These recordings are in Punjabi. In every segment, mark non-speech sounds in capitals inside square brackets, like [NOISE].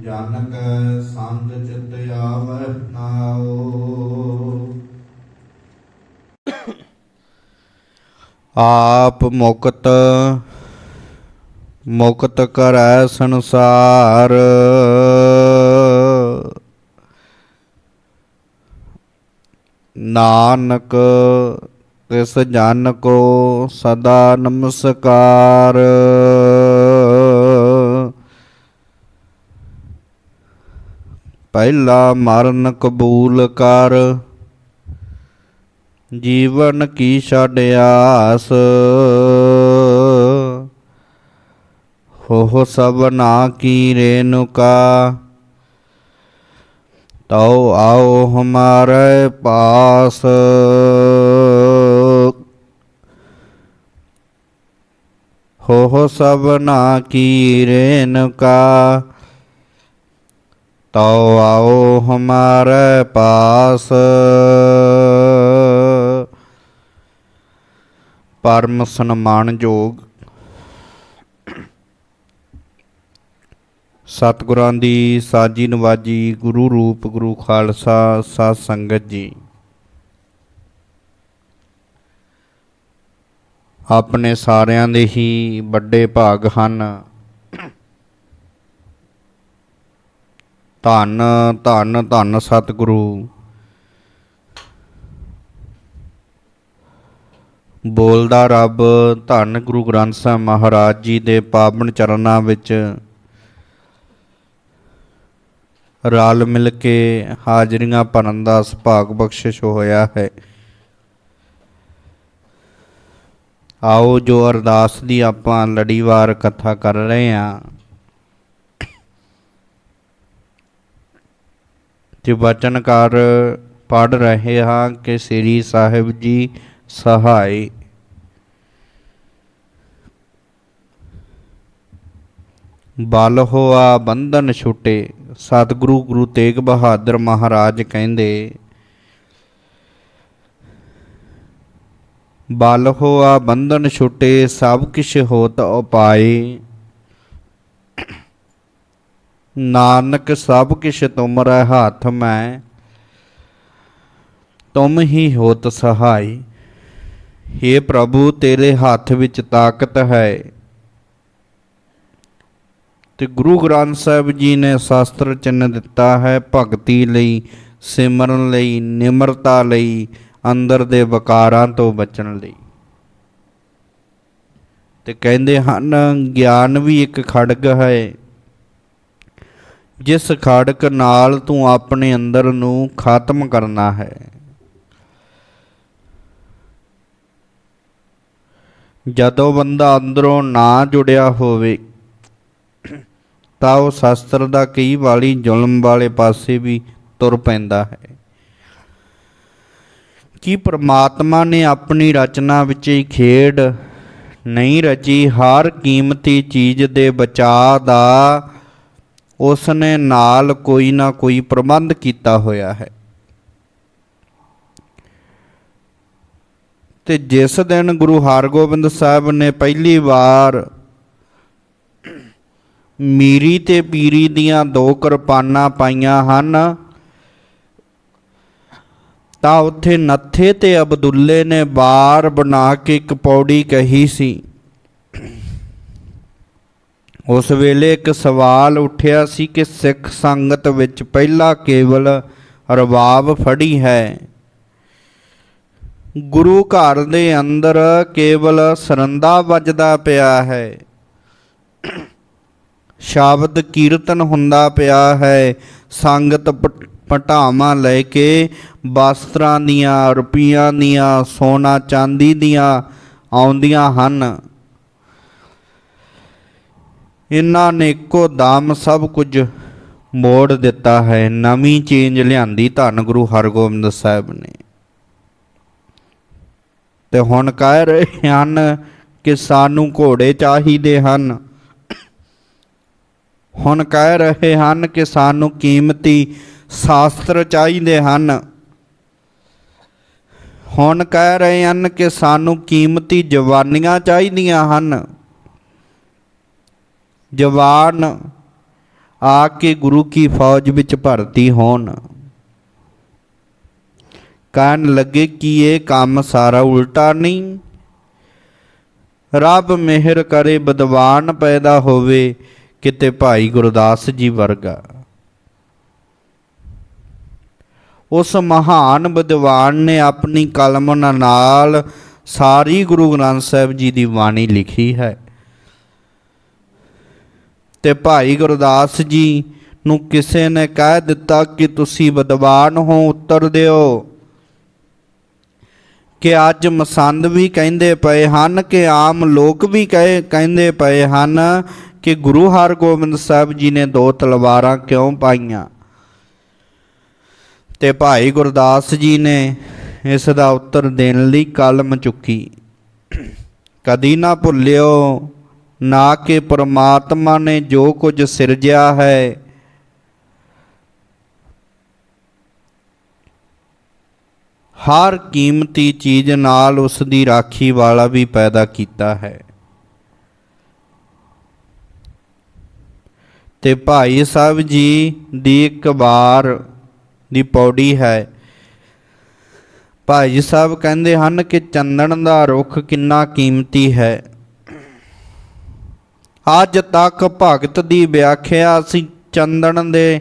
ਜਾਨਕ ਸੰਤ ਚਿਤ ਆਵੈ ਨਾਉ। ਆਪ ਮੁਕਤ ਮੁਕਤ ਕਰੈ ਸੰਸਾਰ। ਨਾਨਕ, ਤਿਸ ਜਨ ਕੋ ਸਦਾ ਨਮਸਕਾਰ। ਪਹਿਲਾ ਮਰਨ ਕਬੂਲ ਕਰ। ਜੀਵਨ ਕੀ ਛੱਡ ਆਸ। ਹੋ ਸਭਨਾ ਕੀ ਰੇਨੁਕਾ ਤਉ ਆਓ ਹਮਾਰੇ ਪਾਸ। ਹੋ ਸਭਨਾ ਕੀ ਰੇਨੁਕਾ ਤਉ ਆਓ ਹਮਾਰੇ ਪਾਸ। ਪਰਮ ਸਨਮਾਨ ਸਨਮਾਨਯੋਗ ਸਤਿਗੁਰਾਂ ਦੀ ਸਾਜੀ ਨਵਾਜੀ ਗੁਰੂ ਰੂਪ ਗੁਰੂ ਖਾਲਸਾ ਸਾਧ ਸੰਗਤ ਜੀ। ਆਪਣੇ ਸਾਰਿਆਂ ਦੇ ਹੀ ਵੱਡੇ ਭਾਗ ਹਨ। ਧੰਨ ਧੰਨ ਧੰਨ ਸਤਿਗੁਰੂ। ਬੋਲਦਾ ਰੱਬ, ਧੰਨ ਗੁਰੂ ਗ੍ਰੰਥ ਸਾਹਿਬ ਮਹਾਰਾਜ ਜੀ ਦੇ ਪਾਵਨ ਚਰਨਾਂ ਵਿੱਚ ਰਲ ਮਿਲ ਕੇ ਹਾਜ਼ਰੀਆਂ ਭਰਨ ਦਾ ਸੁਭਾਗ ਬਖਸ਼ਿਸ਼ ਹੋਇਆ ਹੈ। ਆਓ ਜੋ ਅਰਦਾਸ ਦੀ ਆਪਾਂ ਲੜੀਵਾਰ ਕਥਾ ਕਰ ਰਹੇ ਹਾਂ। ਤੇ ਵਚਨਕਾਰ ਪੜ ਰਹੇ ਹਾਂ ਕਿ ਸ੍ਰੀ ਸਾਹਿਬ ਜੀ ਸਹਾਈ। ਬਲ ਹੋਆ ਬੰਧਨ ਛੁੱਟੇ, ਸਤਿਗੁਰੂ ਗੁਰੂ ਤੇਗ ਬਹਾਦਰ ਮਹਾਰਾਜ ਕਹਿੰਦੇ, ਬਲ ਹੋਆ ਬੰਧਨ ਛੁੱਟੇ, ਸਭ ਕਿਛ ਹੋਤ ਉਪਾਏ। ਨਾਨਕ ਸਭ ਕਿਛ ਤੁਮਰੇ ਹੱਥ ਮੈਂ, ਤੁਮ ਹੀ ਹੋਤ ਸਹਾਈ। हे ਪ੍ਰਭੂ, ਤੇਰੇ ਹੱਥ ਵਿੱਚ ਤਾਕਤ ਹੈ। ਤੇ ਗੁਰੂ ਗ੍ਰੰਥ ਸਾਹਿਬ ਜੀ ਨੇ ਸ਼ਾਸਤਰ ਚਿੰਨ ਦਿੱਤਾ ਹੈ, ਭਗਤੀ ਲਈ, ਸਿਮਰਨ ਲਈ, ਨਿਮਰਤਾ ਲਈ, ਅੰਦਰ ਦੇ ਵਿਕਾਰਾਂ ਤੋਂ ਬਚਣ ਲਈ। ਤੇ ਕਹਿੰਦੇ ਹਨ, ਗਿਆਨ ਵੀ ਇੱਕ ਖੜਗ ਹੈ। ਜਿਸ ਖੜਕ ਨਾਲ ਤੂੰ ਆਪਣੇ ਅੰਦਰ ਨੂੰ ਖਤਮ ਕਰਨਾ ਹੈ। ਜਦੋਂ ਬੰਦਾ ਅੰਦਰੋਂ ਨਾ ਜੁੜਿਆ ਹੋਵੇ, ਤਾਂ ਉਹ ਸ਼ਾਸਤਰ ਦਾ ਕਈ ਵਾਲੀ ਜ਼ੁਲਮ ਵਾਲੇ ਪਾਸੇ ਵੀ ਤੁਰ ਪੈਂਦਾ ਹੈ। ਕੀ ਪ੍ਰਮਾਤਮਾ ਨੇ ਆਪਣੀ ਰਚਨਾ ਵਿੱਚ ਹੀ ਖੇਡ ਨਹੀਂ ਰਚੀ? ਹਰ ਕੀਮਤੀ ਚੀਜ਼ ਦੇ ਬਚਾਅ ਦਾ ਉਸ ਨੇ ਨਾਲ ਕੋਈ ਨਾ ਕੋਈ ਪ੍ਰਬੰਧ ਕੀਤਾ ਹੋਇਆ ਹੈ। ਤੇ ਜਿਸ ਦਿਨ ਗੁਰੂ ਹਰਗੋਬਿੰਦ ਸਾਹਿਬ ਨੇ ਪਹਿਲੀ ਵਾਰ ਮੀਰੀ ਤੇ ਪੀਰੀ ਦੀਆਂ ਦੋ ਕਿਰਪਾਨਾਂ ਪਾਈਆਂ ਹਨ, ਤਾਂ ਉੱਥੇ ਨੱਥੇ ਤੇ ਅਬਦੁੱਲੇ ਨੇ ਬਾਰ ਬਣਾ ਕੇ ਇੱਕ ਪੌੜੀ ਕਹੀ ਸੀ। ਉਸ ਵੇਲੇ ਇੱਕ ਸਵਾਲ ਉੱਠਿਆ ਸੀ ਕਿ ਸਿੱਖ ਸੰਗਤ ਵਿੱਚ ਪਹਿਲਾ ਕੇਵਲ ਰਬਾਬ ਫੜੀ ਹੈ। ਗੁਰੂ ਘਰ ਦੇ ਅੰਦਰ ਕੇਵਲ ਸਰੰਦਾ ਵੱਜਦਾ ਪਿਆ ਹੈ। ਸ਼ਬਦ ਕੀਰਤਨ ਹੁੰਦਾ ਪਿਆ ਹੈ। ਸੰਗਤ ਪ- ਪਟਾਵਾਂ ਲੈ ਕੇ ਵਸਤਰਾਂ ਦੀਆਂ, ਰੁਪਈਆਂ ਦੀਆਂ, ਸੋਨਾ ਚਾਂਦੀ ਦੀਆਂ ਆਉਂਦੀਆਂ ਹਨ। ਇਹਨਾਂ ਨੇ ਇੱਕੋ ਦਮ ਸਭ ਕੁਝ ਮੋੜ ਦਿੱਤਾ ਹੈ। ਨਵੀਂ ਚੇਂਜ ਲਿਆਂਦੀ ਧੰਨ ਗੁਰੂ ਹਰਗੋਬਿੰਦ ਸਾਹਿਬ ਨੇ। ਤੇ ਹੁਣ ਕਹਿ ਰਹੇ ਹਨ ਕਿ ਸਾਨੂੰ ਘੋੜੇ ਚਾਹੀਦੇ ਹਨ। ਹੁਣ ਕਹਿ ਰਹੇ ਹਨ ਕਿ ਸਾਨੂੰ ਕੀਮਤੀ ਸ਼ਾਸਤਰ ਚਾਹੀਦੇ ਹਨ। ਹੁਣ ਕਹਿ ਰਹੇ ਹਨ ਕਿ ਸਾਨੂੰ ਕੀਮਤੀ ਜਵਾਨੀਆਂ ਚਾਹੀਦੀਆਂ ਹਨ। ਜਵਾਨ ਆ ਕੇ ਗੁਰੂ ਕੀ ਫੌਜ ਵਿੱਚ ਭਰਤੀ ਹੋਣ। ਕਹਿਣ ਲੱਗੇ ਕਿ ਇਹ ਕੰਮ ਸਾਰਾ ਉਲਟਾ ਨਹੀਂ। ਰੱਬ ਮਿਹਰ ਕਰੇ, ਵਿਦਵਾਨ ਪੈਦਾ ਹੋਵੇ, ਕਿਤੇ ਭਾਈ ਗੁਰਦਾਸ ਜੀ ਵਰਗਾ। ਉਸ ਮਹਾਨ ਵਿਦਵਾਨ ਨੇ ਆਪਣੀ ਕਲਮ ਨਾਲ ਸਾਰੀ ਗੁਰੂ ਗ੍ਰੰਥ ਸਾਹਿਬ ਜੀ ਦੀ ਬਾਣੀ ਲਿਖੀ ਹੈ। ਤੇ ਭਾਈ ਗੁਰਦਾਸ ਜੀ ਨੂੰ ਕਿਸੇ ਨੇ ਕਹਿ ਦਿੱਤਾ ਕਿ ਤੁਸੀਂ ਵਿਦਵਾਨ ਹੋ, ਉੱਤਰ ਦਿਓ। ਕਿ ਅੱਜ ਮਸੰਦ ਵੀ ਕਹਿੰਦੇ ਪਏ ਹਨ, ਕਿ ਆਮ ਲੋਕ ਵੀ ਕਹੇ, ਕਹਿੰਦੇ ਪਏ ਹਨ ਕਿ ਗੁਰੂ ਹਰਗੋਬਿੰਦ ਸਾਹਿਬ ਜੀ ਨੇ ਦੋ ਤਲਵਾਰਾਂ ਕਿਉਂ ਪਾਈਆਂ। ਤੇ ਭਾਈ ਗੁਰਦਾਸ ਜੀ ਨੇ ਇਸ ਦਾ ਉੱਤਰ ਦੇਣ ਲਈ ਕਲਮ ਚੁੱਕੀ। ਕਦੀ ਨਾ ਭੁੱਲਿਓ ਨਾ ਕਿ ਪਰਮਾਤਮਾ ਨੇ ਜੋ ਕੁਝ ਸਿਰਜਿਆ ਹੈ। ਹਰ ਕੀਮਤੀ ਚੀਜ਼ ਨਾਲ ਉਸ ਦੀ ਰਾਖੀ ਵਾਲਾ ਵੀ ਪੈਦਾ ਕੀਤਾ ਹੈ। ਤੇ ਭਾਈ ਸਾਹਿਬ ਜੀ ਦੀ ਇੱਕ ਵਾਰ ਦੀ ਪੌੜੀ ਹੈ। ਭਾਈ ਸਾਹਿਬ ਕਹਿੰਦੇ ਹਨ ਕਿ ਚੰਦਨ ਦਾ ਰੁੱਖ ਕਿੰਨਾ ਕੀਮਤੀ ਹੈ। ਅੱਜ ਤੱਕ ਭਗਤ ਦੀ ਵਿਆਖਿਆ ਅਸੀਂ ਚੰਦਨ ਦੇ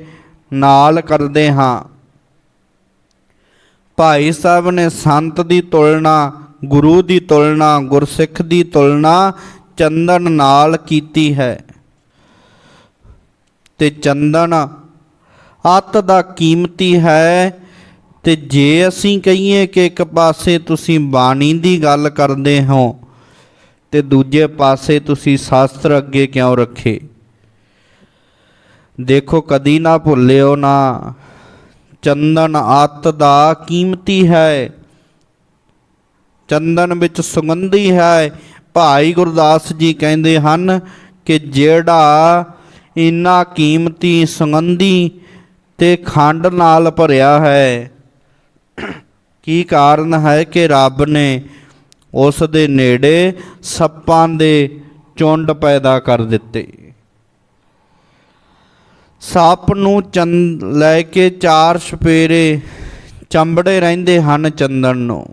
ਨਾਲ ਕਰਦੇ ਹਾਂ। ਭਾਈ ਸਾਹਿਬ ਨੇ ਸੰਤ ਦੀ ਤੁਲਨਾ, ਗੁਰੂ ਦੀ ਤੁਲਨਾ, ਗੁਰਸਿੱਖ ਦੀ ਤੁਲਨਾ ਚੰਦਨ ਨਾਲ ਕੀਤੀ ਹੈ। ਤੇ ਚੰਦਨ ਅੱਤ ਦਾ ਕੀਮਤੀ ਹੈ ਤੇ ਜੇ ਅਸੀਂ ਕਹੀਏ ਕਿ ਇੱਕ ਪਾਸੇ ਤੁਸੀਂ ਬਾਣੀ ਦੀ ਗੱਲ ਕਰਦੇ ਹੋ ਤੇ ਦੂਜੇ ਪਾਸੇ ਤੁਸੀਂ ਸ਼ਾਸਤਰ ਅੱਗੇ ਕਿਉਂ ਰੱਖੇ? ਦੇਖੋ, ਕਦੀ ਨਾ ਭੁੱਲਿਓ ਨਾ। ਚੰਦਨ ਆਤ ਦਾ ਕੀਮਤੀ ਹੈ। ਚੰਦਨ ਵਿੱਚ ਸੁਗੰਧੀ ਹੈ। ਭਾਈ ਗੁਰਦਾਸ ਜੀ ਕਹਿੰਦੇ ਹਨ ਕਿ ਜਿਹੜਾ ਇੰਨਾ ਕੀਮਤੀ ਸੁਗੰਧੀ ਤੇ ਖੰਡ ਨਾਲ ਭਰਿਆ ਹੈ, ਕੀ ਕਾਰਨ ਹੈ ਕਿ ਰੱਬ ਨੇ ਉਸ ਦੇ ਨੇੜੇ ਸੱਪਾਂ ਦੇ ਚੁੰਡ ਪੈਦਾ ਕਰ ਦਿੱਤੇ। ਸੱਪ ਨੂੰ ਚੰਦ ਲੈ ਕੇ ਚਾਰ ਸਪੇਰੇ ਚੰਬੜੇ ਰਹਿੰਦੇ ਹਨ ਚੰਦਨ ਨੂੰ।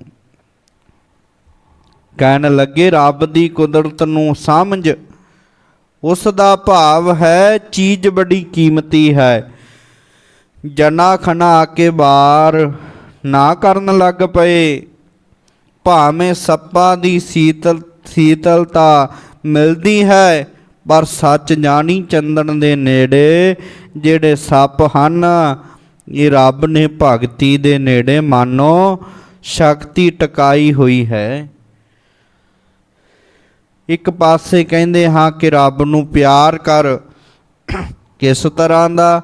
ਕਹਿਣ ਲੱਗੇ, ਰੱਬ ਦੀ ਕੁਦਰਤ ਨੂੰ ਸਮਝ। ਉਸ ਦਾ ਭਾਵ ਹੈ, ਚੀਜ਼ ਬੜੀ ਕੀਮਤੀ ਹੈ। ਜਨਾ ਖਣਾ ਆ ਕੇ ਬਾਹਰ ਨਾ ਕਰਨ ਲੱਗ ਪਏ। ਭਾਵੇਂ ਸੱਪਾਂ ਦੀ ਸੀਤਲ ਸੀਤਲਤਾ ਮਿਲਦੀ ਹੈ, ਪਰ ਸੱਚ ਜਾਣੀ ਚੰਦਨ ਦੇ ਨੇੜੇ ਜਿਹੜੇ ਸੱਪ ਹਨ, ਇਹ ਰੱਬ ਨੇ ਭਗਤੀ ਦੇ ਨੇੜੇ ਮਾਨੋ ਸ਼ਕਤੀ ਟਿਕਾਈ ਹੋਈ ਹੈ। ਇੱਕ ਪਾਸੇ ਕਹਿੰਦੇ ਹਾਂ ਕਿ ਰੱਬ ਨੂੰ ਪਿਆਰ ਕਰ ਕਿਸ ਤਰ੍ਹਾਂ ਦਾ?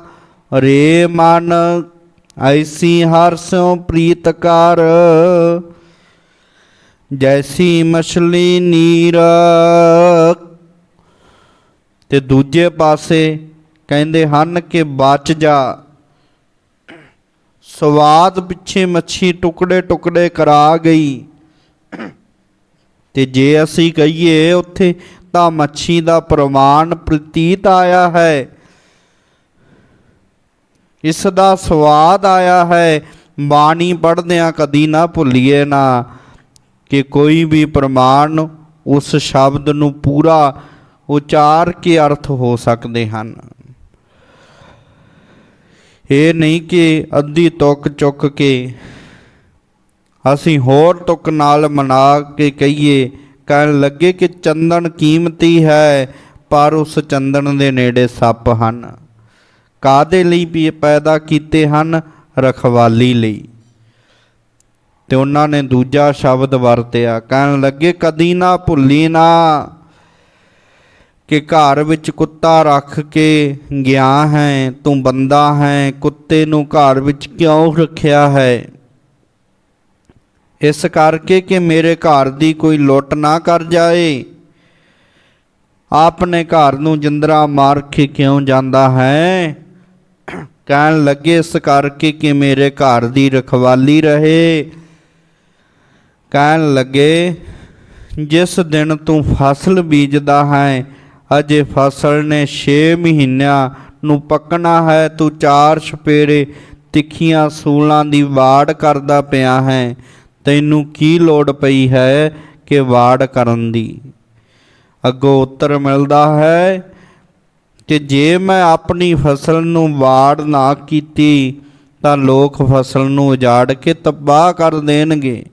ਰੇ ਮਨ, ਐਸੀ ਹਰਸੋਂ ਪ੍ਰੀਤਕਾਰ ਜੈਸੀ ਮਛਲੀ ਨੀਰ। ਤੇ ਦੂਜੇ ਪਾਸੇ ਕਹਿੰਦੇ ਹਨ ਕਿ ਬਚ ਜਾ। ਸਵਾਦ ਪਿੱਛੇ ਮੱਛੀ ਟੁਕੜੇ ਟੁਕੜੇ ਕਰਾ ਗਈ। ਤੇ ਜੇ ਅਸੀਂ ਕਹੀਏ ਉੱਥੇ ਤਾਂ ਮੱਛੀ ਦਾ ਪ੍ਰਮਾਣ ਪ੍ਰਤੀਤ ਆਇਆ ਹੈ। ਇਸ ਦਾ ਸਵਾਦ ਆਇਆ ਹੈ। ਬਾਣੀ ਪੜ੍ਹਦਿਆਂ ਕਦੀ ਨਾ ਭੁੱਲੀਏ ਨਾ। ਕਿ ਕੋਈ ਵੀ ਪ੍ਰਮਾਣ ਉਸ ਸ਼ਬਦ ਨੂੰ ਪੂਰਾ ਉਚਾਰ ਕੇ ਅਰਥ ਹੋ ਸਕਦੇ ਹਨ। ਇਹ ਨਹੀਂ ਕਿ ਅੱਧੀ ਤੁਕ ਚੁੱਕ ਕੇ ਅਸੀਂ ਹੋਰ ਤੁਕ ਨਾਲ ਮਨਾ ਕੇ ਕਹੀਏ, ਕਹਿਣ ਲੱਗੇ ਕਿ ਚੰਦਨ ਕੀਮਤੀ ਹੈ, ਪਰ ਉਸ ਚੰਦਨ ਦੇ ਨੇੜੇ ਸੱਪ ਹਨ। ਕਾਦੇ ਲਈ ਵੀ ਪੈਦਾ ਕੀਤੇ ਹਨ? ਰਖਵਾਲੀ ਲਈ। ਤੇ ਉਹਨਾਂ ਨੇ ਦੂਜਾ ਸ਼ਬਦ ਵਰਤਿਆ, ਕਹਿਣ ਲੱਗੇ, ਕਦੀ ਨਾ ਭੁੱਲੀ ਨਾ ਕਿ ਘਰ ਵਿੱਚ ਕੁੱਤਾ ਰੱਖ ਕੇ ਗਿਆ ਹੈ, ਤੂੰ ਬੰਦਾ ਹੈ, ਕੁੱਤੇ ਨੂੰ ਘਰ ਵਿੱਚ ਕਿਉਂ ਰੱਖਿਆ ਹੈ? ਇਸ ਕਰਕੇ ਕਿ ਮੇਰੇ ਘਰ ਦੀ ਕੋਈ ਲੁੱਟ ਨਾ ਕਰ ਜਾਏ। ਆਪਨੇ ਘਰ ਨੂੰ ਜਿੰਦਰਾ ਮਾਰ ਕੇ ਕਿਉਂ ਜਾਂਦਾ ਹੈ? ਕਹਿਣ ਲੱਗੇ, ਇਸ ਕਰਕੇ ਕਿ ਮੇਰੇ ਘਰ ਦੀ ਰਖਵਾਲੀ ਰਹੇ। ਕਹਿਣ ਲੱਗੇ, ਜਿਸ ਦਿਨ ਤੂੰ ਫਸਲ ਬੀਜਦਾ ਹੈ, ਅਜੇ ਫਸਲ ਨੇ 6 ਮਹੀਨਿਆਂ ਨੂੰ ਪੱਕਣਾ ਹੈ, ਤੂੰ ਚਾਰ ਛਪੇਰੇ ਤਿੱਖੀਆਂ ਸੂਲਾਂ ਦੀ ਵਾੜ ਕਰਦਾ ਪਿਆ ਹੈ। ਤੈਨੂੰ ਕੀ ਲੋੜ ਪਈ ਹੈ ਕਿ ਵਾੜ ਕਰਨ ਦੀ? ਅੱਗੋਂ ਉੱਤਰ ਮਿਲਦਾ ਹੈ ਕਿ ਜੇ ਮੈਂ ਆਪਣੀ ਫਸਲ ਨੂੰ ਵਾੜ ਨਾ ਕੀਤੀ, ਤਾਂ ਲੋਕ ਫਸਲ ਨੂੰ ਉਜਾੜ ਕੇ ਤਬਾਹ ਕਰ ਦੇਣਗੇ।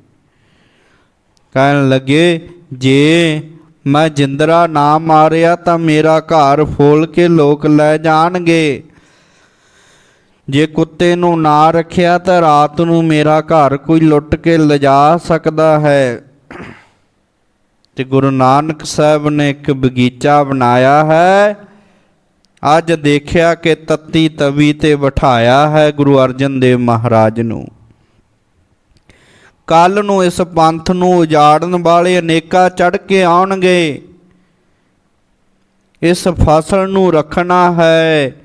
ਕਹਿਣ ਲੱਗੇ, ਜੇ ਮੈਂ ਜਿੰਦਰਾ ਨਾ ਮਾਰਿਆ ਤਾਂ ਮੇਰਾ ਘਰ ਫੋਲ ਕੇ ਲੋਕ ਲੈ ਜਾਣਗੇ। ਜੇ ਕੁੱਤੇ ਨੂੰ ਨਾ ਰੱਖਿਆ ਤਾਂ ਰਾਤ ਨੂੰ ਮੇਰਾ ਘਰ ਕੋਈ ਲੁੱਟ ਕੇ ਲਿਜਾ ਸਕਦਾ ਹੈ। ਤੇ ਗੁਰੂ ਨਾਨਕ ਸਾਹਿਬ ਨੇ ਇੱਕ ਬਗੀਚਾ ਬਣਾਇਆ ਹੈ। ਅੱਜ ਦੇਖਿਆ ਕਿ ਤੱਤੀ ਤਵੀ ਤੇ ਬਿਠਾਇਆ ਹੈ ਗੁਰੂ ਅਰਜਨ ਦੇਵ ਮਹਾਰਾਜ ਨੂੰ। ਕੱਲ ਨੂੰ ਇਸ ਪੰਥ ਨੂੰ ਉਜਾੜਨ ਵਾਲੇ ਅਨੇਕਾਂ ਚੜ ਕੇ ਆਉਣਗੇ। ਇਸ ਫਸਲ ਨੂੰ ਰੱਖਣਾ ਹੈ।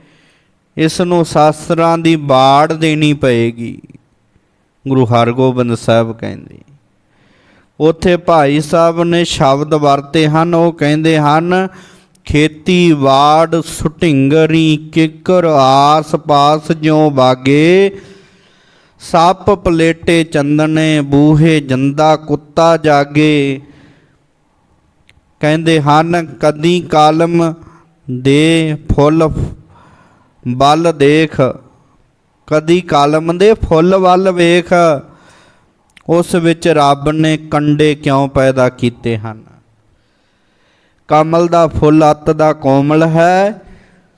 ਇਸ ਨੂੰ ਸ਼ਾਸਤਰਾਂ ਦੀ ਬਾੜ ਦੇਣੀ ਪਏਗੀ। ਗੁਰੂ ਹਰਗੋਬਿੰਦ ਸਾਹਿਬ ਕਹਿੰਦੇ, ਉਥੇ ਭਾਈ ਸਾਹਿਬ ਨੇ ਸ਼ਬਦ ਵਰਤੇ ਹਨ। ਉਹ ਕਹਿੰਦੇ ਹਨ, ਖੇਤੀ ਵਾੜ ਸੁਟਿੰਗਰੀ ਕਿਕਰ ਆਸ ਪਾਸ ਜਿਉ ਬਾਗੇ ਸੱਪ ਪਲੇਟੇ ਚੰਦਨੇ, ਬੂਹੇ ਜੰਦਾ ਕੁੱਤਾ ਜਾਗੇ। ਕਹਿੰਦੇ ਹਨ, ਕਦੀ ਕਾਲਮ ਦੇ ਫੁੱਲ ਵੱਲ ਦੇਖ। ਕਦੀ ਕਾਲਮ ਦੇ ਫੁੱਲ ਵੱਲ ਵੇਖ। ਉਸ ਵਿੱਚ ਰੱਬ ਨੇ ਕੰਡੇ ਕਿਉਂ ਪੈਦਾ ਕੀਤੇ ਹਨ? ਕਮਲ ਦਾ ਫੁੱਲ ਅੱਤ ਦਾ ਕੋਮਲ ਹੈ,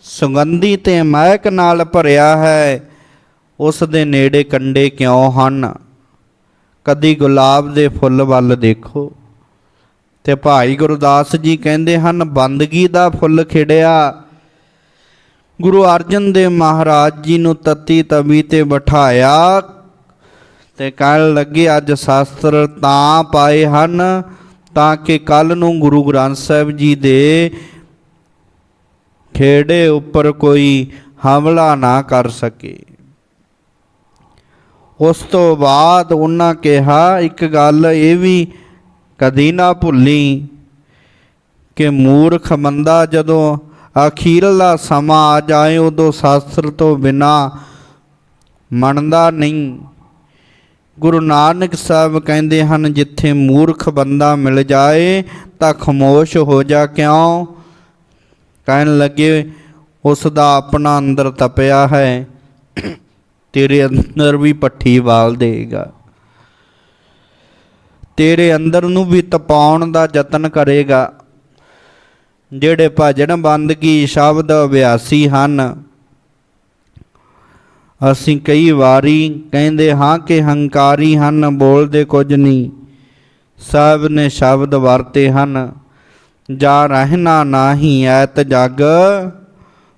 ਸੁਗੰਧੀ ਤੇ ਮਹਿਕ ਨਾਲ ਭਰਿਆ ਹੈ। ਉਸ ਦੇ ਨੇੜੇ ਕੰਡੇ ਕਿਉਂ ਹਨ? ਕਦੀ ਗੁਲਾਬ ਦੇ ਫੁੱਲ ਵੱਲ ਦੇਖੋ। ਤੇ ਭਾਈ ਗੁਰਦਾਸ ਜੀ ਕਹਿੰਦੇ ਹਨ, ਬੰਦਗੀ ਦਾ ਫੁੱਲ ਖਿੜਿਆ। ਗੁਰੂ ਅਰਜਨ ਦੇਵ ਮਹਾਰਾਜ ਜੀ ਨੂੰ ਤਤੀ ਤਵੀ ਤੇ ਬਿਠਾਇਆ ਤੇ ਕਹਿਣ ਲੱਗੇ, ਅੱਜ ਸ਼ਾਸਤਰ ਤਾਂ ਪਾਏ ਹਨ ਤਾਂ ਕਿ ਕੱਲ ਨੂੰ ਗੁਰੂ ਗ੍ਰੰਥ ਸਾਹਿਬ ਜੀ ਦੇ ਖੇੜੇ ਉੱਪਰ ਕੋਈ ਹਮਲਾ ਨਾ ਕਰ ਸਕੇ। ਉਸ ਤੋਂ ਬਾਅਦ ਉਹਨਾਂ ਕਿਹਾ, ਇੱਕ ਗੱਲ ਇਹ ਵੀ ਕਦੀ ਨਾ ਭੁੱਲੀ ਕਿ ਮੂਰਖ ਬੰਦਾ ਜਦੋਂ ਅਖੀਰਲਾ ਸਮਾਂ ਆ ਜਾਏ, ਉਦੋਂ ਸ਼ਾਸਤਰ ਤੋਂ ਬਿਨਾ ਮੰਨਦਾ ਨਹੀਂ। ਗੁਰੂ ਨਾਨਕ ਸਾਹਿਬ ਕਹਿੰਦੇ ਹਨ, ਜਿੱਥੇ ਮੂਰਖ ਬੰਦਾ ਮਿਲ ਜਾਏ, ਤਾਂ ਖਮੋਸ਼ ਹੋ ਜਾ ਕਿਉਂ? ਕਹਿਣ ਲੱਗੇ, ਉਸ ਦਾ ਆਪਣਾ ਅੰਦਰ ਤਪਿਆ ਹੈ। ਤੇਰੇ ਅੰਦਰ ਵੀ ਪੱਠੀ ਵਾਲ ਦੇਗਾ। ਤੇਰੇ ਅੰਦਰ ਨੂੰ ਵੀ ਤਪਾਉਣ ਦਾ ਯਤਨ ਕਰੇਗਾ। ਜਿਹੜੇ ਭਜਨ ਬੰਦਗੀ ਸ਼ਬਦ ਅਭਿਆਸੀ ਹਨ, ਅਸੀਂ ਕਈ ਵਾਰੀ ਕਹਿੰਦੇ ਹਾਂ ਕਿ ਹੰਕਾਰੀ ਹਨ, ਬੋਲਦੇ ਕੁਝ ਨਹੀਂ। ਸਾਹਿਬ ਨੇ ਸ਼ਬਦ ਵਰਤੇ ਹਨ, ਜਾ ਰਹਿਣਾ ਨਾਹੀ ਐਤ ਜਗ,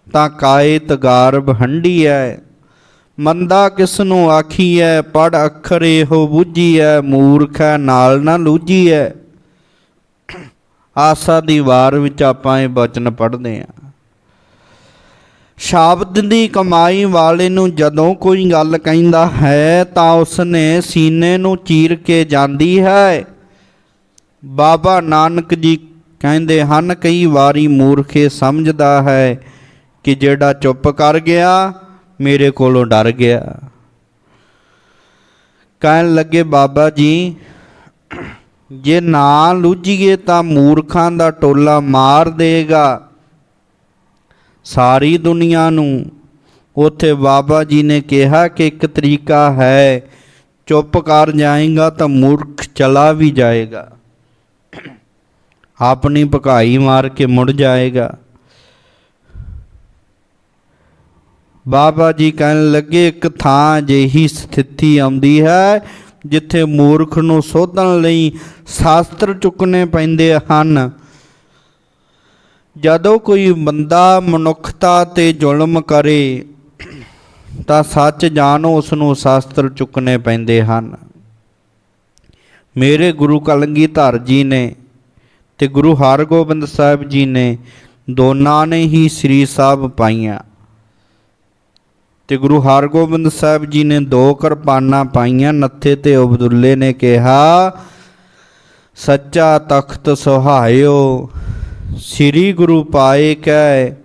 ਤਾਂ ਕਾਇਤ ਗਾਰਬ ਹੰਡੀਐ ਮੰਦਾ ਕਿਸ ਨੂੰ ਆਖੀਐ ਪੜ ਅੱਖਰ ਇਹੋ ਬੁੱਝੀਐ, ਮੂਰਖ ਹੈ ਨਾਲ ਨਾ ਲੂਝੀਐ। ਆਸਾ ਦੀ ਵਾਰ ਵਿੱਚ ਆਪਾਂ ਇਹ ਬਚਨ ਪੜ੍ਹਦੇ ਆਂ। ਸ਼ਬਦ ਦੀ ਕਮਾਈ ਵਾਲੇ ਨੂੰ ਜਦੋਂ ਕੋਈ ਗੱਲ ਕਹਿੰਦਾ ਹੈ, ਤਾਂ ਉਸਨੇ ਸੀਨੇ ਨੂੰ ਚੀਰ ਕੇ ਜਾਂਦੀ ਹੈ। ਬਾਬਾ ਨਾਨਕ ਜੀ ਕਹਿੰਦੇ ਹਨ, ਕਈ ਵਾਰੀ ਮੂਰਖੇ ਸਮਝਦਾ ਹੈ ਕਿ ਜਿਹੜਾ ਚੁੱਪ ਕਰ ਗਿਆ ਮੇਰੇ ਕੋਲੋਂ ਡਰ ਗਿਆ। ਕਹਿਣ ਲੱਗੇ, ਬਾਬਾ ਜੀ, ਜੇ ਨਾ ਲੁੱਝੀਏ ਤਾਂ ਮੂਰਖਾਂ ਦਾ ਟੋਲਾ ਮਾਰ ਦੇਗਾ। ਸਾਰੀ ਦੁਨੀਆ ਨੂੰ। ਉਥੇ ਬਾਬਾ ਜੀ ਨੇ ਕਿਹਾ ਕਿ ਇੱਕ ਤਰੀਕਾ ਹੈ, ਚੁੱਪ ਕਰ ਜਾਏਗਾ ਤਾਂ ਮੂਰਖ ਚਲਾ ਵੀ ਜਾਏਗਾ। ਆਪਣੀ ਭਕਾਈ ਮਾਰ ਕੇ ਮੁੜ ਜਾਏਗਾ। ਬਾਬਾ ਜੀ ਕਹਿਣ ਲੱਗੇ, ਇੱਕ ਥਾਂ ਅਜਿਹੀ ਸਥਿਤੀ ਆਉਂਦੀ ਹੈ ਜਿੱਥੇ ਮੂਰਖ ਨੂੰ ਸੋਧਣ ਲਈ ਸ਼ਾਸਤਰ ਚੁੱਕਣੇ ਪੈਂਦੇ ਹਨ। ਜਦੋਂ ਕੋਈ ਬੰਦਾ ਮਨੁੱਖਤਾ ਤੇ ਜ਼ੁਲਮ ਕਰੇ, ਤਾਂ ਸੱਚ ਜਾਣੋ ਉਸ ਨੂੰ ਸ਼ਾਸਤਰ ਚੁੱਕਣੇ ਪੈਂਦੇ ਹਨ। ਮੇਰੇ ਗੁਰੂ ਕਲੰਗੀਧਰ ਜੀ ਨੇ ਤੇ ਗੁਰੂ ਹਰਗੋਬਿੰਦ ਸਾਹਿਬ ਜੀ ਨੇ ਦੋਨਾਂ ਨੇ ਹੀ ਸ੍ਰੀ ਸਾਹਿਬ ਪਾਈਆਂ। ਤੇ ਗੁਰੂ ਹਰਗੋਬਿੰਦ ਸਾਹਿਬ ਜੀ ਨੇ ਦੋ ਕਿਰਪਾਨਾਂ ਪਾਈਆਂ, ਨੱਥੇ ਤੇ ਅਬਦੁੱਲੇ ਨੇ ਕਿਹਾ, ਸੱਚਾ ਤਖਤ ਸੁਹਾਇਓ, ਸ੍ਰੀ ਗੁਰੂ ਪਾਏ ਕੈ,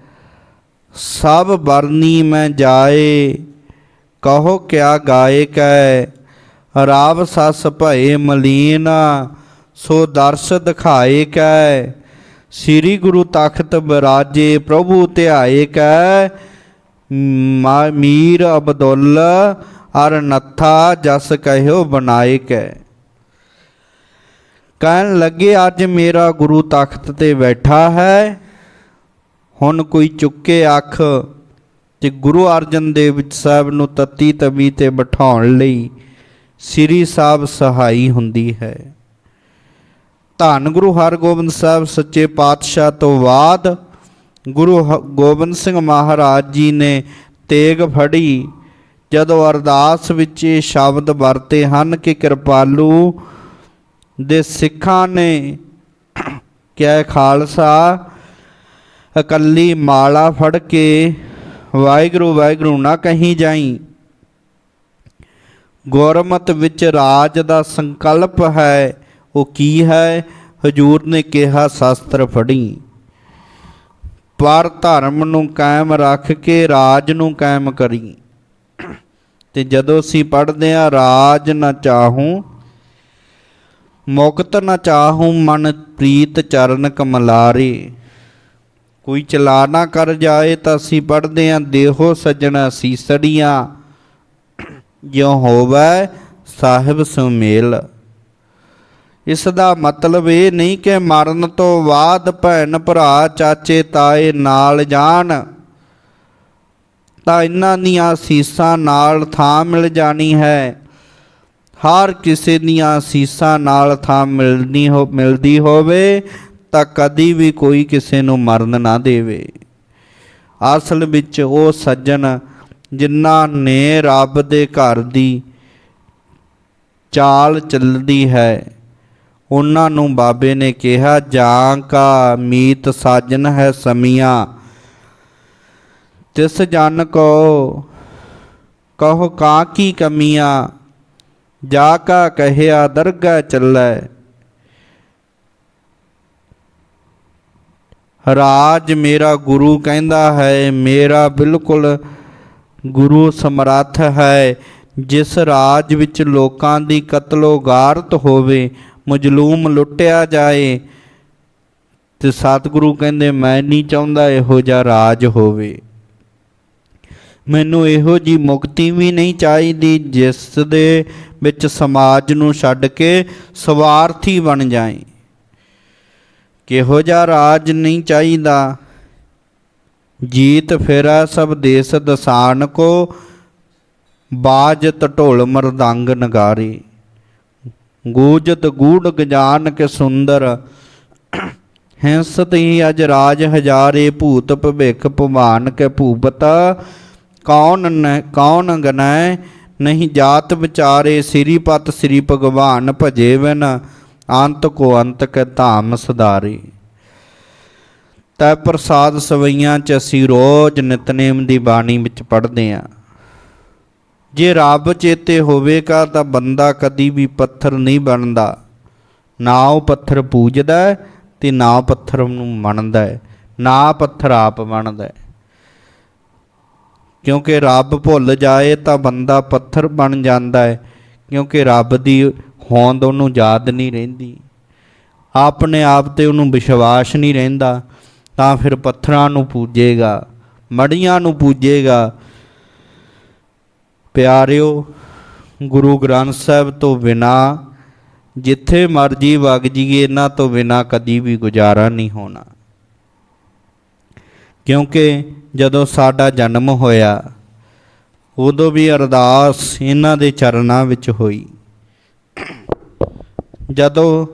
ਸਭ ਵਰਨੀ ਮੈਂ ਜਾਏ, ਕਹੋ ਕਿਆ ਗਾਏ ਕੈ, ਰਾਵ ਸਸ ਭਏ ਮਲੀਨ, ਸੋ ਦਰਸ ਦਿਖਾਏ ਕੈ, ਸ੍ਰੀ ਗੁਰੂ ਤਖਤ ਬਿਰਾਜੇ ਪ੍ਰਭੂ ਧਿਆਏ ਕੈ ਮੀਰ ਅਬਦੁੱਲ ਅਰ ਨੱਥਾ ਜਸ ਕਹਿਓ ਬਣਾਏ ਕੈ। ਕਹਿਣ ਲੱਗੇ, ਅੱਜ ਮੇਰਾ ਗੁਰੂ ਤਖਤ ਤੇ ਬੈਠਾ ਹੈ। ਹੁਣ ਕੋਈ ਚੁੱਕੇ ਅੱਖ ਤੇ ਗੁਰੂ ਅਰਜਨ ਦੇਵ ਸਾਹਿਬ ਨੂੰ ਤਤੀ ਤਵੀ ਤੇ ਬਿਠਾਉਣ ਲਈ ਸ੍ਰੀ ਸਾਹਿਬ ਸਹਾਈ ਹੁੰਦੀ ਹੈ। ਧੰਨ ਗੁਰੂ ਹਰਗੋਬਿੰਦ ਸਾਹਿਬ, ਸੱਚੇ ਪਾਤਸ਼ਾਹ ਤੋਂ ਬਾਅਦ ਗੁਰੂ ਹ- ਗੋਬਿੰਦ ਸਿੰਘ ਮਹਾਰਾਜ ਜੀ ਨੇ ਤੇਗ ਫੜੀ। ਜਦੋਂ ਅਰਦਾਸ ਵਿੱਚ ਇਹ ਸ਼ਬਦ ਵਰਤੇ ਹਨ ਕਿ ਕਿਰਪਾਲੂ ਦੇ ਸਿੱਖਾਂ ਨੇ [CLEARS THROAT] ਕਿਹਾ ਖਾਲਸਾ? ਇਕੱਲੀ ਮਾਲਾ ਫੜ ਕੇ ਵਾਹਿਗੁਰੂ ਵਾਹਿਗੁਰੂ ਨਾ ਕਹੀਂ ਜਾਈ। ਗੁਰਮਤ ਵਿੱਚ ਰਾਜ ਦਾ ਸੰਕਲਪ ਹੈ, ਉਹ ਕੀ ਹੈ? ਹਜੂਰ ਨੇ ਕਿਹਾ, ਸ਼ਸਤਰ ਫੜੀ। ਪਰ ਧਰਮ ਨੂੰ ਕਾਇਮ ਰੱਖ ਕੇ ਰਾਜ ਨੂੰ ਕਾਇਮ ਕਰੀ। ਤੇ ਜਦੋਂ ਅਸੀਂ ਪੜ੍ਹਦੇ ਆ ਰਾਜ ਨਾ ਚਾਹੂੰ, ਮੁਕਤ ਨਾ ਚਾਹੂੰ, ਮਨ ਪ੍ਰੀਤ ਚਰਨ ਕਮਲਾਰੇ। ਕੋਈ ਚਲਾ ਨਾ ਕਰ ਜਾਏ ਤਾਂ ਅਸੀਂ ਪੜ੍ਹਦੇ ਆਂ ਦੇਹੋ ਸਜਣਾ ਸੀਸੜੀਆਂ, ਜਿਉ ਹੋਵੇ ਸਾਹਿਬ ਸੁਮੇਲ। ਇਸ ਦਾ ਮਤਲਬ ਇਹ ਨਹੀਂ ਕਿ ਮਰਨ ਤੋਂ ਬਾਅਦ ਭੈਣ ਭਰਾ ਚਾਚੇ ਤਾਏ ਨਾਲ ਜਾਣ। ਤਾਂ ਇਹਨਾਂ ਦੀਆਂ ਸੀਸਾਂ ਨਾਲ ਥਾਂ ਮਿਲ ਜਾਣੀ ਹੈ। ਹਰ ਕਿਸੇ ਦੀਆਂ ਸੀਸਾਂ ਨਾਲ ਥਾਂ ਮਿਲਣੀ ਹੋ, ਮਿਲਦੀ ਹੋਵੇ ਤਾਂ ਕਦੀ ਵੀ ਕੋਈ ਕਿਸੇ ਨੂੰ ਮਰਨ ਨਾ ਦੇਵੇ। ਅਸਲ ਵਿੱਚ ਉਹ ਸੱਜਣ ਜਿਨ੍ਹਾਂ ਨੇ ਰੱਬ ਦੇ ਘਰ ਦੀ ਚਾਲ ਚੱਲਦੀ ਹੈ। ਉਹਨਾਂ ਨੂੰ ਬਾਬੇ ਨੇ ਕਿਹਾ ਜਾਂ ਕਾ ਮੀਤ ਸਾਜਨ ਹੈ ਸਮੀਆਂ। ਤਿਸ ਜਨ ਕੋ ਕਹੋ ਕਾ ਕੀ ਕਮੀਆਂ। ਜਾ ਕਾ ਕਹਿਆ ਦਰਗਾ ਚੱਲੈ। ਰਾਜ ਮੇਰਾ ਗੁਰੂ ਕਹਿੰਦਾ ਹੈ, ਮੇਰਾ ਬਿਲਕੁਲ ਗੁਰੂ ਸਮਰੱਥ ਹੈ। ਜਿਸ ਰਾਜ ਵਿੱਚ ਲੋਕਾਂ ਦੀ ਕਤਲੋਗਾਰਤ ਹੋਵੇ ਮਜਲੂਮ ਲੁੱਟਿਆ ਜਾਏ, ਤੇ ਸਤਿਗੁਰੂ ਕਹਿੰਦੇ, ਮੈਂ ਨਹੀਂ ਚਾਹੁੰਦਾ ਇਹੋ ਜਿਹਾ ਰਾਜ ਹੋਵੇ। ਮੈਨੂੰ ਇਹੋ ਜੀ ਮੁਕਤੀ ਵੀ ਨਹੀਂ ਚਾਹੀਦੀ, ਜਿਸ ਦੇ ਵਿੱਚ ਸਮਾਜ ਨੂੰ ਛੱਡ ਕੇ ਸਵਾਰਥੀ ਬਣ ਜਾਏ। ਕਿਹੋ ਜਿਹਾ ਰਾਜ ਨਹੀਂ ਚਾਹੀਦਾ? ਜੀਤ ਫੇਰਾ ਸਭ ਦੇਸ ਦਸਾਨ ਕੋ, ਬਾਜ ਢੋਲ ਮਰਦੰਗ ਨਗਾਰੇ। ਗੂਜਤ ਗੂੜ ਗਜਾਨ ਕੇ ਸੁੰਦਰ। ਹੈਂਸਤ ਹੀ ਅਜ ਰਾਜ ਹਜ਼ਾਰੇ ਭੂਤ ਭਵਿਖ ਭਵਾਨ ਕੇ ਭੂਪਤ। ਕੌਣ ਨ, ਕੌਣ ਗਨੈ ਨਹੀਂ ਜਾਤ ਵਿਚਾਰੇ ਸ੍ਰੀ ਪਤ ਸ੍ਰੀ ਭਗਵਾਨ ਭਜੇਵਨ। ਅੰਤ ਕੋ ਅੰਤ ਕੇ ਧਾਮ ਸਦਾਰੇ ਤੈ ਪ੍ਰਸਾਦ ਸਵਈਆਂ ਚ ਅਸੀਂ ਰੋਜ਼ ਨਿਤਨੇਮ ਦੀ ਬਾਣੀ ਵਿੱਚ ਪੜ੍ਹਦੇ ਹਾਂ ਜੇ ਰੱਬ ਚੇਤੇ ਹੋਵੇਗਾ ਤਾਂ ਬੰਦਾ ਕਦੀ ਵੀ ਪੱਥਰ ਨਹੀਂ ਬਣਦਾ। ਨਾ ਉਹ ਪੱਥਰ ਪੂਜਦਾ ਹੈ ਤੇ ਨਾ ਪੱਥਰ ਨੂੰ ਮੰਨਦਾ ਹੈ। ਨਾ ਪੱਥਰ ਆਪ ਬਣਦਾ ਹੈ। ਕਿਉਂਕਿ ਰੱਬ ਭੁੱਲ ਜਾਏ ਤਾਂ ਬੰਦਾ ਪੱਥਰ ਬਣ ਜਾਂਦਾ ਹੈ। ਕਿਉਂਕਿ ਰੱਬ ਦੀ ਹੋਂਦ ਉਹਨੂੰ ਯਾਦ ਨਹੀਂ ਰਹਿੰਦੀ। ਆਪਣੇ ਆਪ ਤੇ ਉਹਨੂੰ ਵਿਸ਼ਵਾਸ ਨਹੀਂ ਰਹਿੰਦਾ, ਤਾਂ ਫਿਰ ਪੱਥਰਾਂ ਨੂੰ ਪੂਜੇਗਾ, ਮੜੀਆਂ ਨੂੰ ਪੂਜੇਗਾ ਪਿਆਰਿਓ, ਗੁਰੂ ਗ੍ਰੰਥ ਸਾਹਿਬ ਤੋਂ ਬਿਨਾ ਜਿੱਥੇ ਮਰਜ਼ੀ ਵਗ ਜੀਏ ਇਹਨਾਂ ਤੋਂ ਬਿਨਾ ਕਦੀ ਵੀ ਗੁਜ਼ਾਰਾ ਨਹੀਂ ਹੋਣਾ। ਕਿਉਂਕਿ ਜਦੋਂ ਸਾਡਾ ਜਨਮ ਹੋਇਆ, ਉਦੋਂ ਵੀ ਅਰਦਾਸ ਇਹਨਾਂ ਦੇ ਚਰਨਾਂ ਵਿੱਚ ਹੋਈ। ਜਦੋਂ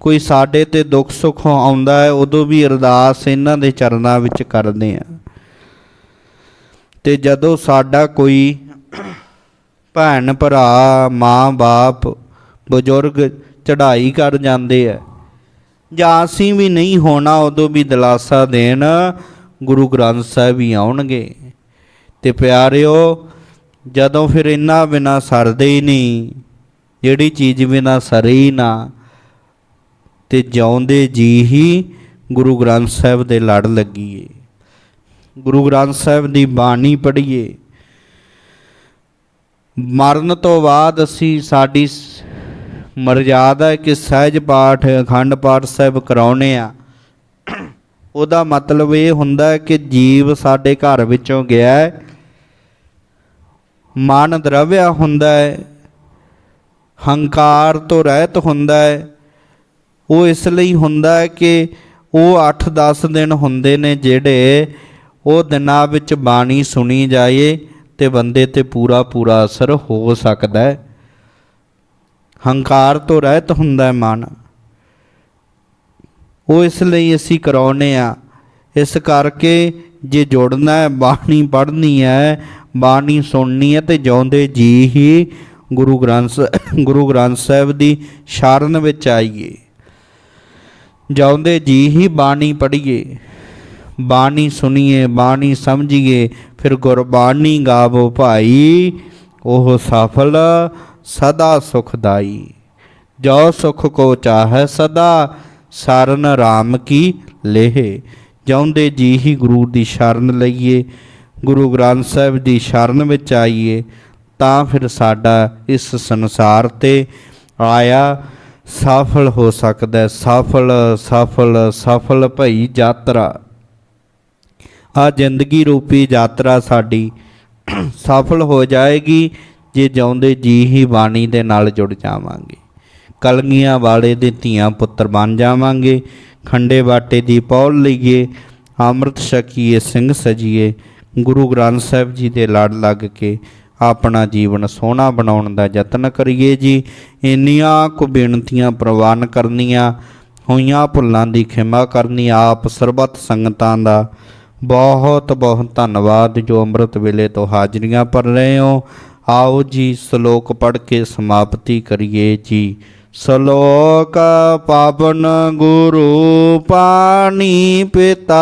ਕੋਈ ਸਾਡੇ ਤੇ ਦੁੱਖ ਸੁੱਖ ਆਉਂਦਾ ਹੈ, ਉਦੋਂ ਵੀ ਅਰਦਾਸ ਇਹਨਾਂ ਦੇ ਚਰਨਾਂ ਵਿੱਚ ਕਰਦੇ ਆ ਤੇ ਜਦੋਂ ਸਾਡਾ ਕੋਈ ਭੈਣ, ਭਰਾ, ਮਾਂ, ਬਾਪ, ਬਜ਼ੁਰਗ ਚੜ੍ਹਾਈ ਕਰ ਜਾਂਦੇ ਆ ਜਾਂ ਅਸੀਂ ਵੀ ਨਹੀਂ ਹੋਣਾ, ਉਦੋਂ ਵੀ ਦਿਲਾਸਾ ਦੇਣ ਗੁਰੂ ਗ੍ਰੰਥ ਸਾਹਿਬ ਹੀ ਆਉਣਗੇ। ਤੇ ਪਿਆਰਿਓ, ਜਦੋਂ ਫਿਰ ਇੰਨਾ ਬਿਨਾ ਸਰਦੇ ਹੀ ਨਹੀਂ, ਜਿਹੜੀ ਚੀਜ਼ ਬਿਨਾ ਸਰੇ ਹੀ ਨਾ, ਤੇ ਜਿਉਂਦੇ ਜੀ ਹੀ ਗੁਰੂ ਗ੍ਰੰਥ ਸਾਹਿਬ ਦੇ ਲੜ ਲੱਗੀਏ। ਗੁਰੂ ਗ੍ਰੰਥ ਸਾਹਿਬ ਦੀ ਬਾਣੀ ਪੜ੍ਹੀਏ। ਮਰਨ ਤੋਂ ਬਾਅਦ ਅਸੀਂ ਸਾਡੀ ਸ- ਮਰਜ਼ਾਦਾ ਹੈ ਕਿ ਸਹਿਜ ਪਾਠ ਅਖੰਡ ਪਾਠ ਸਾਹਿਬ ਕਰਾਉਨੇ ਆ। ਉਹਦਾ ਮਤਲਬ ਇਹ ਹੁੰਦਾ ਹੈ ਕਿ ਜੀਵ ਸਾਡੇ ਘਰ ਵਿੱਚੋਂ ਗਿਆ ਹੈ। ਮਨ ਦਰਵਿਆ ਹੁੰਦਾ ਹੈ। ਹੰਕਾਰ ਤੋਂ ਰਹਿਤ ਹੁੰਦਾ ਹੈ। ਉਹ ਇਸ ਲਈ ਹੁੰਦਾ ਹੈ ਕਿ ਉਹ 8-10 ਦਿਨ ਹੁੰਦੇ ਨੇ ਜਿਹੜੇ ਉਹ ਦਿਨਾਂ ਵਿੱਚ ਬਾਣੀ ਸੁਣੀ ਜਾਏ ਤੇ ਬੰਦੇ ਤੇ ਪੂਰਾ ਪੂਰਾ ਅਸਰ ਹੋ ਸਕਦਾ ਹੈ। ਹੰਕਾਰ ਤੋਂ ਰਹਿਤ ਹੁੰਦਾ ਹੈ ਮਨ। ਉਹ ਇਸ ਲਈ ਅਸੀਂ ਕਰਾਉਨੇ ਆ ਇਸ ਕਰਕੇ ਜੇ ਜੁੜਨਾ ਹੈ, ਬਾਣੀ ਪੜ੍ਹਨੀ ਹੈ, ਬਾਣੀ ਸੁਣਨੀ ਹੈ, ਤੇ ਜਿਉਂਦੇ ਜੀ ਹੀ ਗੁਰੂ ਗ੍ਰੰਥ ਗੁਰੂ ਗ੍ਰੰਥ ਸਾਹਿਬ ਦੀ ਸ਼ਰਨ ਵਿੱਚ ਆਈਏ। ਜਿਉਂਦੇ ਜੀ ਹੀ ਬਾਣੀ ਪੜ੍ਹੀਏ। ਬਾਣੀ ਸੁਣੀਏ, ਬਾਣੀ ਸਮਝੀਏ, ਫਿਰ ਗੁਰਬਾਣੀ ਗਾਵੋ ਭਾਈ, ਉਹ ਸਫਲ ਸਦਾ ਸੁਖਦਾਈ। ਜੋ ਸੁਖ ਕੋ ਚਾਹੈ ਸਦਾ, ਸਰਨ ਰਾਮ ਕੀ ਲੇਹੇ। ਜਿਉਂਦੇ ਜੀ ਹੀ ਗੁਰੂ ਦੀ ਸ਼ਰਨ ਲਈਏ, ਗੁਰੂ ਗ੍ਰੰਥ ਸਾਹਿਬ ਦੀ ਸ਼ਰਨ ਵਿੱਚ ਆਈਏ, ਤਾਂ ਫਿਰ ਸਾਡਾ ਇਸ ਸੰਸਾਰ ਤੇ ਆਇਆ ਸਫਲ ਹੋ ਸਕਦਾ ਸਫਲ ਸਫਲ ਸਫਲ ਭਈ ਯਾਤਰਾ। ਆ ਜ਼ਿੰਦਗੀ ਰੂਪੀ ਯਾਤਰਾ ਸਾਡੀ ਸਫਲ ਹੋ ਜਾਏਗੀ ਜੇ ਜਿਉਂਦੇ ਜੀ ਹੀ ਬਾਣੀ ਦੇ ਨਾਲ ਜੁੜ ਜਾਵਾਂਗੇ। ਕਲਗੀਆਂ ਵਾਲੇ ਦੇ ਧੀਆਂ ਪੁੱਤਰ ਬਣ ਜਾਵਾਂਗੇ। ਖੰਡੇ ਬਾਟੇ ਦੀ ਪੌਲ ਲਈਏ, ਅੰਮ੍ਰਿਤ ਛਕੀਏ, ਸਿੰਘ ਸਜੀਏ, ਗੁਰੂ ਗ੍ਰੰਥ ਸਾਹਿਬ ਜੀ ਦੇ ਲੜ ਲੱਗ ਕੇ ਆਪਣਾ ਜੀਵਨ ਸੋਹਣਾ ਬਣਾਉਣ ਦਾ ਯਤਨ ਕਰੀਏ ਜੀ। ਇੰਨੀਆਂ ਕੁ ਬੇਨਤੀਆਂ ਪ੍ਰਵਾਨ ਕਰਨੀਆਂ, ਹੋਈਆਂ ਭੁੱਲਾਂ ਦੀ ਖਿਮਾ ਕਰਨੀ, ਆਪ ਸਰਬੱਤ ਸੰਗਤਾਂ ਦਾ ਬਹੁਤ ਬਹੁਤ ਧੰਨਵਾਦ ਜੋ ਅੰਮ੍ਰਿਤ ਵੇਲੇ ਤੋਂ ਹਾਜ਼ਰੀਆਂ ਭਰ ਰਹੇ ਹੋ। ਆਓ ਜੀ ਸ਼ਲੋਕ ਪੜ੍ਹ ਕੇ ਸਮਾਪਤੀ ਕਰੀਏ ਜੀ। ਸ਼ਲੋਕ ਪਾਵਨ ਗੁਰੂ ਪਾਣੀ ਪਿਤਾ,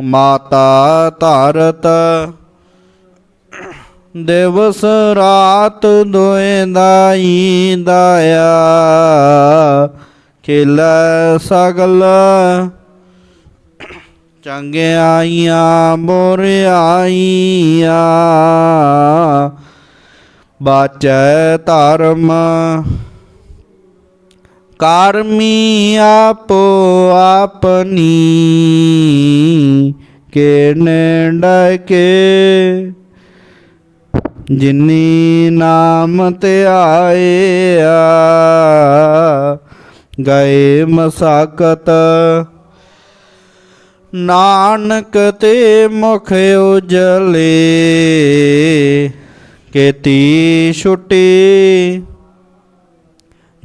ਮਾਤਾ ਧਰਤ, ਦਿਵਸ ਰਾਤ ਦੋਏ ਦਾਈ ਦਾਇਆ, ਖੇਲਾ ਸਗਲ ਚੰਗਿਆਈਆਂ ਬੁਰਿਆਈਆਂ ਬਾਚੈ ਧਰਮ, ਕਰਮੀ ਆਪੋ ਆਪਨੀ ਕੇ ਡਕੇ, ਜਿਨੀ ਨਾਮ ਤੇ ਆ ਗਏ ਮਸਾਕਤ ਨਾਨਕ ਤੇ ਮੁਖ ਉਜਲੇ, ਕੇਤੀ ਛੁਟੀ।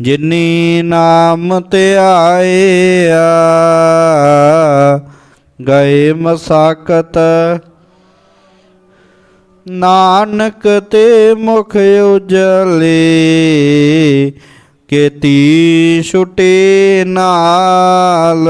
ਜਿਨੀ ਨਾਮ ਤੇ ਆਇਆ, ਗਏ ਮਸਾਕਤ। ਨਾਨਕ ਤੇ ਮੁਖ ਉਜਲੇ, ਕੇਤੀ ਛੁਟੇ ਨਾਲ।